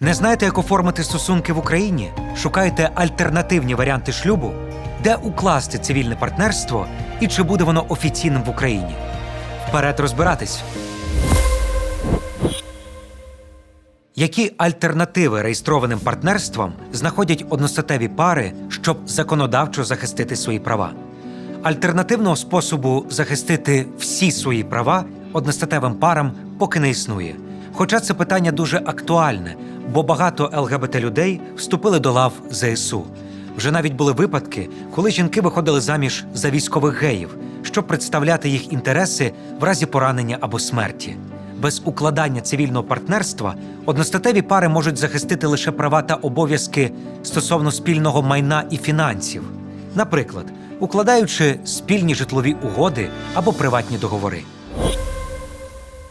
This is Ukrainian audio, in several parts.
Не знаєте, як оформити стосунки в Україні? Шукаєте альтернативні варіанти шлюбу? Де укласти цивільне партнерство і чи буде воно офіційним в Україні? Вперед розбиратись. Які альтернативи реєстрованим партнерствам знаходять одностатеві пари, щоб законодавчо захистити свої права? Альтернативного способу захистити всі свої права одностатевим парам поки не існує. Хоча це питання дуже актуальне, бо багато ЛГБТ людей вступили до лав ЗСУ. Вже навіть були випадки, коли жінки виходили заміж за військових геїв, щоб представляти їх інтереси в разі поранення або смерті. Без укладання цивільного партнерства одностатеві пари можуть захистити лише права та обов'язки стосовно спільного майна і фінансів. Наприклад, укладаючи спільні житлові угоди або приватні договори.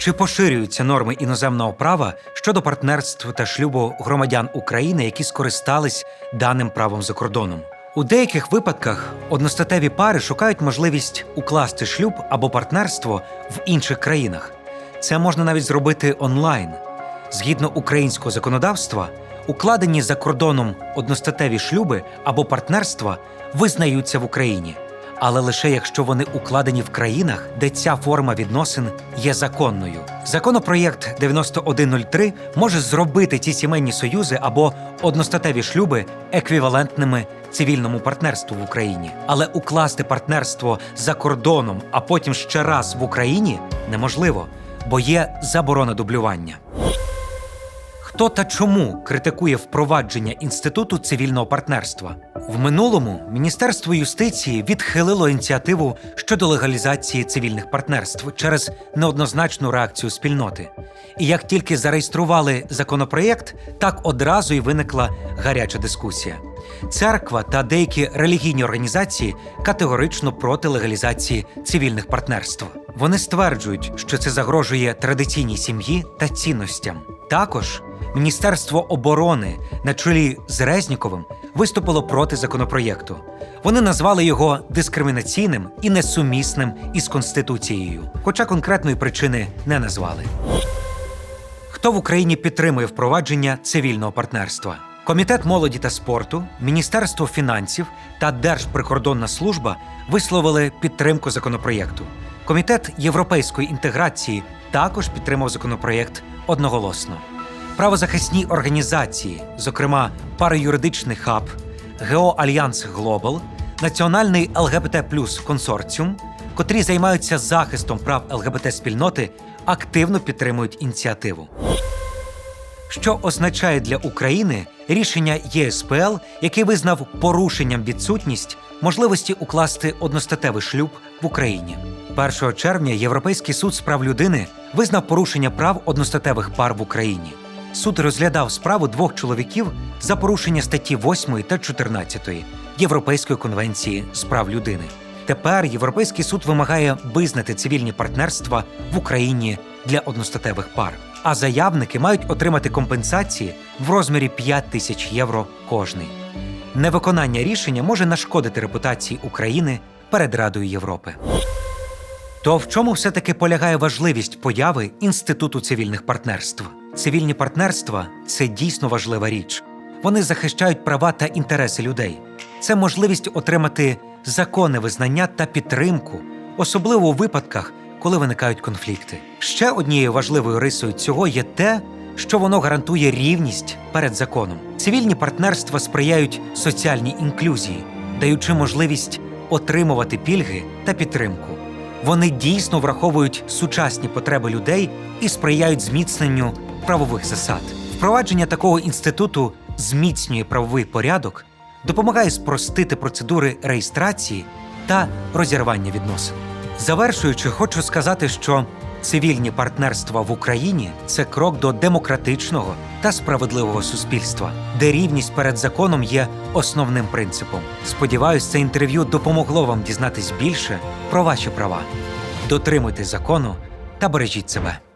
Чи поширюються норми іноземного права щодо партнерств та шлюбу громадян України, які скористались даним правом за кордоном? У деяких випадках одностатеві пари шукають можливість укласти шлюб або партнерство в інших країнах. Це можна навіть зробити онлайн. Згідно українського законодавства, укладені за кордоном одностатеві шлюби або партнерства визнаються в Україні, але лише якщо вони укладені в країнах, де ця форма відносин є законною. Законопроєкт 9103 може зробити ці сімейні союзи або одностатеві шлюби еквівалентними цивільному партнерству в Україні. Але укласти партнерство за кордоном, а потім ще раз в Україні неможливо, бо є заборона дублювання. Хто та чому критикує впровадження інституту цивільного партнерства? В минулому Міністерство юстиції відхилило ініціативу щодо легалізації цивільних партнерств через неоднозначну реакцію спільноти. І як тільки зареєстрували законопроєкт, так одразу й виникла гаряча дискусія. Церква та деякі релігійні організації категорично проти легалізації цивільних партнерств. Вони стверджують, що це загрожує традиційній сім'ї та цінностям. Також Міністерство оборони на чолі з Резніковим виступило проти законопроєкту. Вони назвали його дискримінаційним і несумісним із конституцією, хоча конкретної причини не назвали. Хто в Україні підтримує впровадження цивільного партнерства? Комітет молоді та спорту, Міністерство фінансів та Держприкордонна служба висловили підтримку законопроєкту. Комітет європейської інтеграції також підтримав законопроєкт одноголосно. Правозахисні організації, зокрема параюридичний хаб, ГЕО Альянс Глобал, Національний ЛГБТ Плюс консорціум, котрі займаються захистом прав ЛГБТ спільноти, активно підтримують ініціативу. Що означає для України рішення ЄСПЛ, який визнав порушенням відсутність можливості укласти одностатевий шлюб в Україні. 1 червня Європейський суд з прав людини визнав порушення прав одностатевих пар в Україні. Суд розглядав справу двох чоловіків за порушення статті 8 та 14 Європейської конвенції з прав людини. Тепер Європейський суд вимагає визнати цивільні партнерства в Україні для одностатевих пар. А заявники мають отримати компенсації в розмірі 5 тисяч євро кожний. Невиконання рішення може нашкодити репутації України перед Радою Європи. То в чому все-таки полягає важливість появи інституту цивільних партнерств? Цивільні партнерства це дійсно важлива річ. Вони захищають права та інтереси людей. Це можливість отримати законне визнання та підтримку, особливо у випадках, коли виникають конфлікти. Ще однією важливою рисою цього є те, що воно гарантує рівність перед законом. Цивільні партнерства сприяють соціальній інклюзії, даючи можливість отримувати пільги та підтримку. Вони дійсно враховують сучасні потреби людей і сприяють зміцненню правових засад. Впровадження такого інституту зміцнює правовий порядок, допомагає спростити процедури реєстрації та розірвання відносин. Завершуючи, хочу сказати, що цивільні партнерства в Україні це крок до демократичного та справедливого суспільства, де рівність перед законом є основним принципом. Сподіваюсь, це інтерв'ю допомогло вам дізнатись більше про ваші права. Дотримуйте закону та бережіть себе.